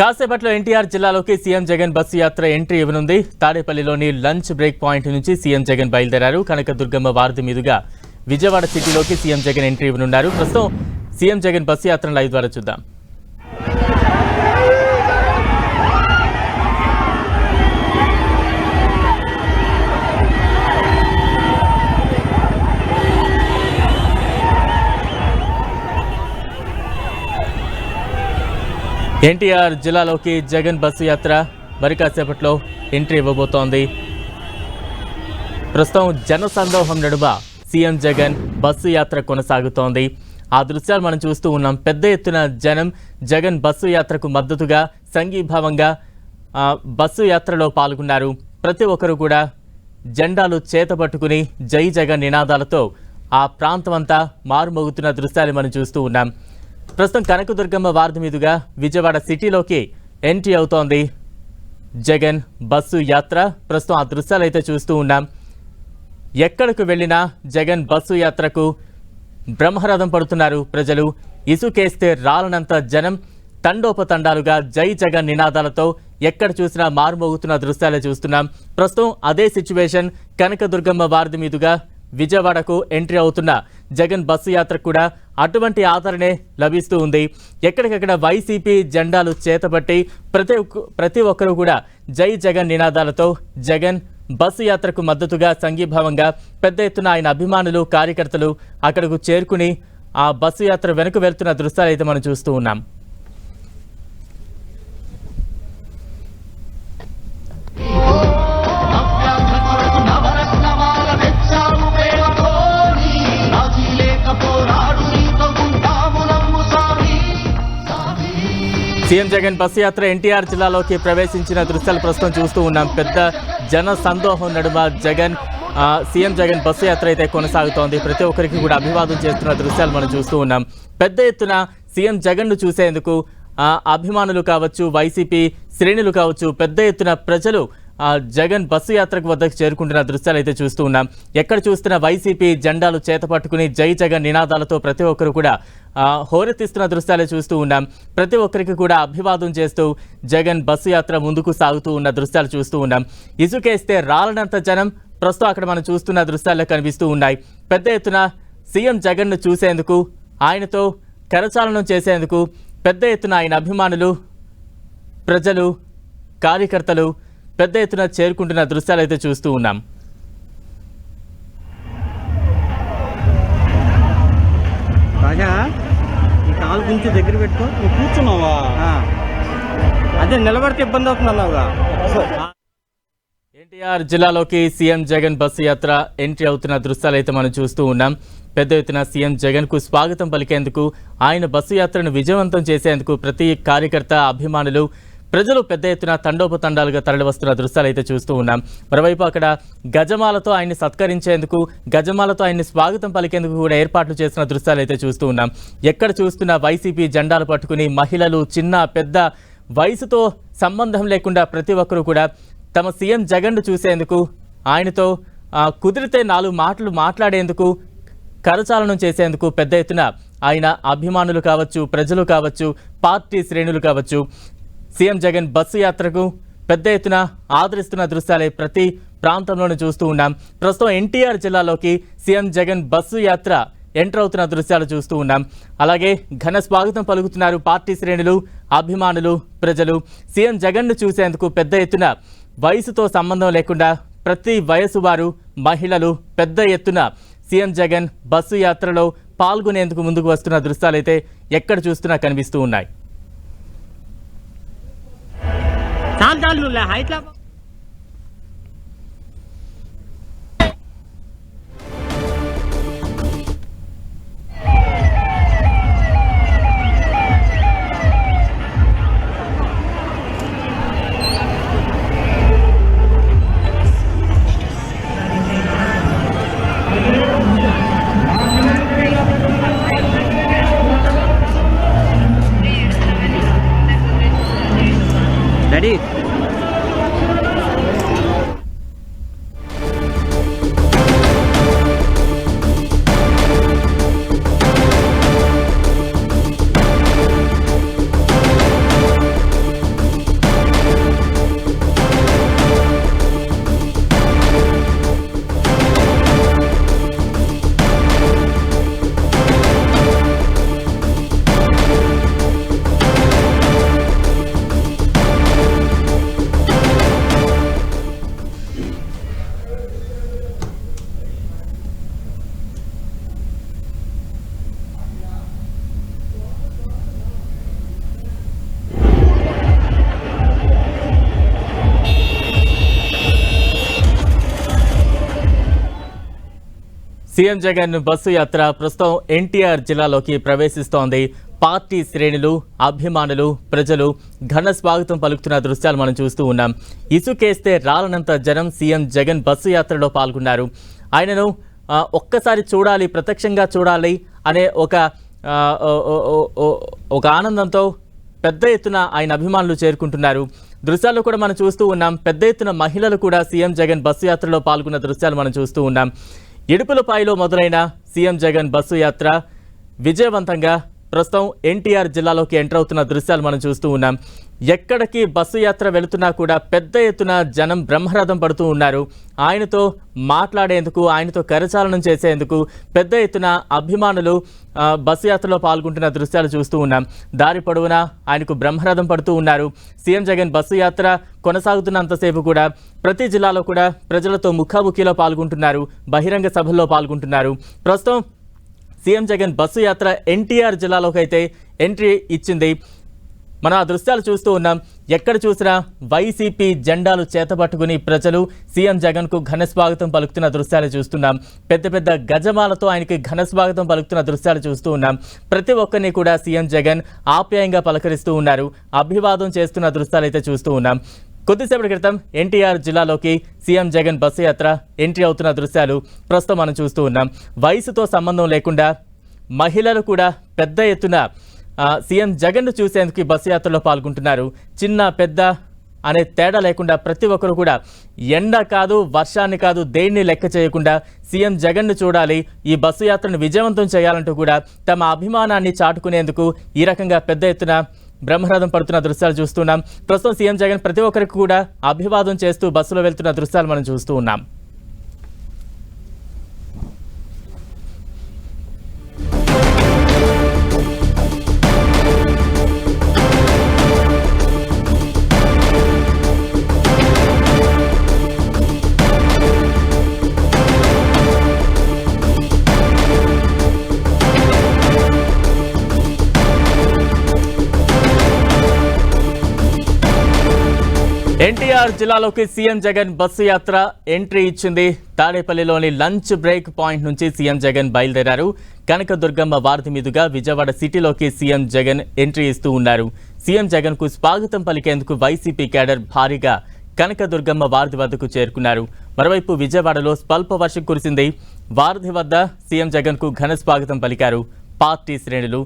కాసేపట్లో ఎన్టీఆర్ జిల్లాలోకి CM Jagan bus యాత్ర ఎంట్రీ ఇవ్వనుంది. తాడేపల్లిలోని లంచ్ బ్రేక్ పాయింట్ నుంచి సీఎం జగన్ బయలుదేరారు. కనకదుర్గమ్మ వారధి మీదుగా విజయవాడ సిటీలోకి సీఎం జగన్ ఎంట్రీ ఇవ్వనున్నారు. ప్రస్తుతం సీఎం జగన్ బస్సు యాత్రను లైవ్ ద్వారా చూద్దాం. ఎన్టీఆర్ జిల్లాలోకి జగన్ బస్సు యాత్ర మరి కాసేపట్లో ఎంట్రీ ఇవ్వబోతోంది. ప్రస్తుతం జనసందోహం నడుమ సీఎం జగన్ బస్సు యాత్ర కొనసాగుతోంది. ఆ దృశ్యాలు మనం చూస్తూ ఉన్నాం. పెద్ద ఎత్తున జనం జగన్ బస్సు యాత్రకు మద్దతుగా సంఘీభావంగా బస్సు యాత్రలో పాల్గొన్నారు. ప్రతి ఒక్కరు కూడా జెండాలు చేతపట్టుకుని జై జగన్ నినాదాలతో ఆ ప్రాంతమంతా మారుమోగుతున్న దృశ్యాలు మనం చూస్తూ ఉన్నాం. ప్రస్తుతం కనకదుర్గమ్మ వారధి మీదుగా విజయవాడ సిటీలోకి ఎంట్రీ అవుతోంది. జగన్ బస్సు యాత్ర. ప్రస్తుతం ఆ దృశ్యాలు అయితే చూస్తూ ఉన్నాం. ఎక్కడికి వెళ్ళినా జగన్ బస్సు యాత్రకు బ్రహ్మరథం పడుతున్నారు ప్రజలు. ఇసుకేస్తే రాలనంత జనం. తండోపతండాలుగా జై జగన్ నినాదాలతో ఎక్కడ చూసినా మారుమోగుతున్న దృశ్యాలే చూస్తున్నాం. ప్రస్తుతం అదే సిచ్యువేషన్ కనకదుర్గమ్మ వారధి మీదుగా విజయవాడకు ఎంట్రీ అవుతున్న జగన్ బస్సు యాత్ర కూడా అటువంటి ఆదరణే లభిస్తూ ఉంది. ఎక్కడికక్కడ వైసీపీ జెండాలు చేతబట్టి ప్రతి ఒక్క- ప్రతి ఒక్కరూ కూడా జై జగన్ నినాదాలతో జగన్ బస్సు యాత్రకు మద్దతుగా సంఘీభావంగా పెద్ద ఎత్తున ఆయన అభిమానులు కార్యకర్తలు అక్కడకు చేరుకుని ఆ బస్సు యాత్ర వెనుక వెళ్తున్న దృశ్యాలు అయితే మనం చూస్తూ ఉన్నాం. సీఎం జగన్ బస్సు యాత్ర ఎన్టీఆర్ జిల్లాలోకి ప్రవేశించిన దృశ్యాలు ప్రస్తుతం చూస్తూ ఉన్నాం. పెద్ద జన సందోహం నడుమ జగన్ ఆ, సీఎం జగన్ బస్సు యాత్ర అయితే కొనసాగుతోంది. ప్రతి ఒక్కరికి కూడా అభివాదం చేస్తున్న దృశ్యాలు మనం చూస్తూ ఉన్నాం. పెద్ద ఎత్తున సీఎం జగన్ను చూసేందుకు ఆ, అభిమానులు కావచ్చు వైసీపీ శ్రేణులు కావచ్చు పెద్ద ఎత్తున ప్రజలు జగన్ బస్సు యాత్రకు వద్దకు చేరుకుంటున్న దృశ్యాలు అయితే చూస్తూ ఉన్నాం. ఎక్కడ చూస్తున్న వైసీపీ జెండాలు చేతపట్టుకుని జై జగన్ నినాదాలతో ప్రతి ఒక్కరు కూడా హోరెత్తిస్తున్న దృశ్యాలే చూస్తూ ఉన్నాం. ప్రతి ఒక్కరికి కూడా అభివాదం చేస్తూ జగన్ బస్సు యాత్ర ముందుకు సాగుతూ ఉన్న దృశ్యాలు చూస్తూ ఉన్నాం. ఇసుకేస్తే రాలనంత జనం ప్రస్తుతం అక్కడ మనం చూస్తున్న దృశ్యాల్లో కనిపిస్తూ ఉన్నాయి. పెద్ద ఎత్తున సీఎం జగన్ను చూసేందుకు ఆయనతో కరచాలనం చేసేందుకు పెద్ద ఎత్తున ఆయన అభిమానులు ప్రజలు కార్యకర్తలు పెద్ద ఎత్తున చేరుకుంటున్న దృశ్యాలు అయితే చూస్తూ ఉన్నాం. రాజా ఈ కాలు కొంచెం దగ్గర పెట్టుకో. నువ్వు కూర్చున్నావా? ఆ. అదే నిలబడితే ఇబ్బంది అవుతుంది అన్నావుగా. ఎన్టీఆర్ జిల్లాలోకి సీఎం జగన్ బస్సు యాత్ర ఎంట్రీ అవుతున్న దృశ్యాలు అయితే మనం చూస్తూ ఉన్నాం. పెద్ద ఎత్తున సీఎం జగన్కు స్వాగతం పలికేందుకు ఆయన బస్సు యాత్రను విజయవంతం చేసేందుకు ప్రతి కార్యకర్త అభిమానులు ప్రజలు పెద్ద ఎత్తున తండోపతండాలుగా తరలివస్తున్న దృశ్యాలు అయితే చూస్తూ ఉన్నాం. మరోవైపు అక్కడ గజమాలతో ఆయన్ని సత్కరించేందుకు గజమాలతో ఆయన్ని స్వాగతం పలికేందుకు కూడా ఏర్పాట్లు చేసిన దృశ్యాలు అయితే చూస్తూ ఉన్నాం. ఎక్కడ చూస్తున్న వైసీపీ జెండాలు పట్టుకుని మహిళలు చిన్న పెద్ద వయసుతో సంబంధం లేకుండా ప్రతి ఒక్కరూ కూడా తమ సీఎం జగన్ను చూసేందుకు ఆయనతో కుదిరితే నాలుగు మాటలు మాట్లాడేందుకు కరచాలనం చేసేందుకు పెద్ద ఎత్తున ఆయన అభిమానులు కావచ్చు ప్రజలు కావచ్చు పార్టీ శ్రేణులు కావచ్చు సీఎం జగన్ బస్సు యాత్రకు పెద్ద ఎత్తున ఆదరిస్తున్న దృశ్యాలే ప్రతి ప్రాంతంలోనూ చూస్తూ ఉన్నాం. ప్రస్తుతం ఎన్టీఆర్ జిల్లాలోకి సీఎం జగన్ బస్సు యాత్ర ఎంటర్ అవుతున్న దృశ్యాలు చూస్తూ ఉన్నాం. అలాగే ఘన స్వాగతం పలుకుతున్నారు పార్టీ శ్రేణులు అభిమానులు ప్రజలు. సీఎం జగన్ను చూసేందుకు పెద్ద ఎత్తున వయసుతో సంబంధం లేకుండా ప్రతి వయసు వారు మహిళలు పెద్ద ఎత్తున సీఎం జగన్ బస్సు యాత్రలో పాల్గొనేందుకు ముందుకు వస్తున్న దృశ్యాలైతే ఎక్కడ చూస్తున్నా కనిపిస్తూ ఉన్నాయి. చాలు చాలు నువ్వు లే, సీఎం జగన్ బస్సు యాత్ర ప్రస్తుతం ఎన్టీఆర్ జిల్లాలోకి ప్రవేశిస్తోంది. పార్టీ శ్రేణులు అభిమానులు ప్రజలు ఘన స్వాగతం పలుకుతున్న దృశ్యాలు మనం చూస్తూ ఉన్నాం. ఇసుకేస్తే రాలనంత జనం సీఎం జగన్ బస్సు యాత్రలో పాల్గొన్నారు. ఆయనను ఒక్కసారి చూడాలి ప్రత్యక్షంగా చూడాలి అనే ఒక ఒక ఆనందంతో పెద్ద ఎత్తున ఆయన అభిమానులు చేరుకుంటున్నారు. దృశ్యాల్లో కూడా మనం చూస్తూ ఉన్నాం. పెద్ద ఎత్తున మహిళలు కూడా సీఎం జగన్ బస్సు యాత్రలో పాల్గొన్న దృశ్యాలు మనం చూస్తూ ఉన్నాం. ఇడుపులపాయలో మొదలైన సీఎం జగన్ బస్సు యాత్ర విజయవంతంగా ప్రస్తుతం ఎన్టీఆర్ జిల్లాలోకి ఎంటర్ అవుతున్న దృశ్యాలు మనం చూస్తూ ఉన్నాం. ఎక్కడికి బస్సు యాత్ర వెళుతున్నా కూడా పెద్ద ఎత్తున జనం బ్రహ్మరథం పడుతూ ఉన్నారు. ఆయనతో మాట్లాడేందుకు ఆయనతో కరచాలనం చేసేందుకు పెద్ద ఎత్తున అభిమానులు బస్సు యాత్రలో పాల్గొంటున్న దృశ్యాలు చూస్తూ ఉన్నాం. దారి పొడవునా ఆయనకు బ్రహ్మరథం పడుతూ ఉన్నారు. సీఎం జగన్ బస్సు యాత్ర కొనసాగుతున్నంతసేపు కూడా ప్రతి జిల్లాలో కూడా ప్రజలతో ముఖాముఖిలో పాల్గొంటున్నారు. బహిరంగ సభల్లో పాల్గొంటున్నారు. ప్రస్తుతం సీఎం జగన్ బస్సు యాత్ర ఎన్టీఆర్ జిల్లాలోకి అయితే ఎంట్రీ ఇచ్చింది. మనం ఆ దృశ్యాలు చూస్తూ ఉన్నాం. ఎక్కడ చూసినా వైసీపీ జెండాలు చేతపట్టుకుని ప్రజలు సీఎం జగన్కు ఘన స్వాగతం పలుకుతున్న దృశ్యాలు చూస్తున్నాం. పెద్ద పెద్ద గజమాలతో ఆయనకి ఘన స్వాగతం పలుకుతున్న దృశ్యాలు చూస్తూ ఉన్నాం. ప్రతి ఒక్కరిని కూడా సీఎం జగన్ ఆప్యాయంగా పలకరిస్తూ ఉన్నారు. అభివాదం చేస్తున్న దృశ్యాలు అయితే చూస్తూ ఉన్నాం. కొద్దిసేపటి క్రితం ఎన్టీఆర్ జిల్లాలోకి సీఎం జగన్ బస్సు యాత్ర ఎంట్రీ అవుతున్న దృశ్యాలు ప్రస్తుతం మనం చూస్తూ ఉన్నాం. వయసుతో సంబంధం లేకుండా మహిళలు కూడా పెద్ద ఎత్తున సీఎం జగన్ను చూసేందుకు బస్సు యాత్రలో పాల్గొంటున్నారు. చిన్న పెద్ద అనే తేడా లేకుండా ప్రతి ఒక్కరు కూడా ఎండ కాదు వర్షాన్ని కాదు దేన్ని లెక్క చేయకుండా సీఎం జగన్ను చూడాలి ఈ బస్సు యాత్రను విజయవంతం చేయాలంటూ కూడా తమ అభిమానాన్ని చాటుకునేందుకు ఈ రకంగా పెద్ద ఎత్తున బ్రహ్మరథం పడుతున్న దృశ్యాలు చూస్తున్నాం ప్రస్తుతం సీఎం జగన్ ప్రతి ఒక్కరికి కూడా అభివాదం చేస్తూ బస్సులో వెళ్తున్న దృశ్యాలు మనం చూస్తూ ఉన్నాం. ఎన్టీఆర్ జిల్లాలోకి సీఎం జగన్ బస్సు యాత్ర ఎంట్రీ ఇచ్చింది. తాడేపల్లిలోని లంచ్ బ్రేక్ పాయింట్ నుంచి సీఎం జగన్ బయలుదేరారు. కనకదుర్గమ్మ వారధి మీదుగా విజయవాడ సిటీలోకి సీఎం జగన్ ఎంట్రీ ఇస్తూ ఉన్నారు. సీఎం జగన్కు స్వాగతం పలికేందుకు వైసీపీ కేడర్ భారీగా కనకదుర్గమ్మ వారధి వద్దకు చేరుకున్నారు. మరోవైపు విజయవాడలో స్వల్ప వర్షం కురిసింది. వారధి వద్ద సీఎం జగన్కు ఘన స్వాగతం పలికారు. పార్టీ శ్రేణులు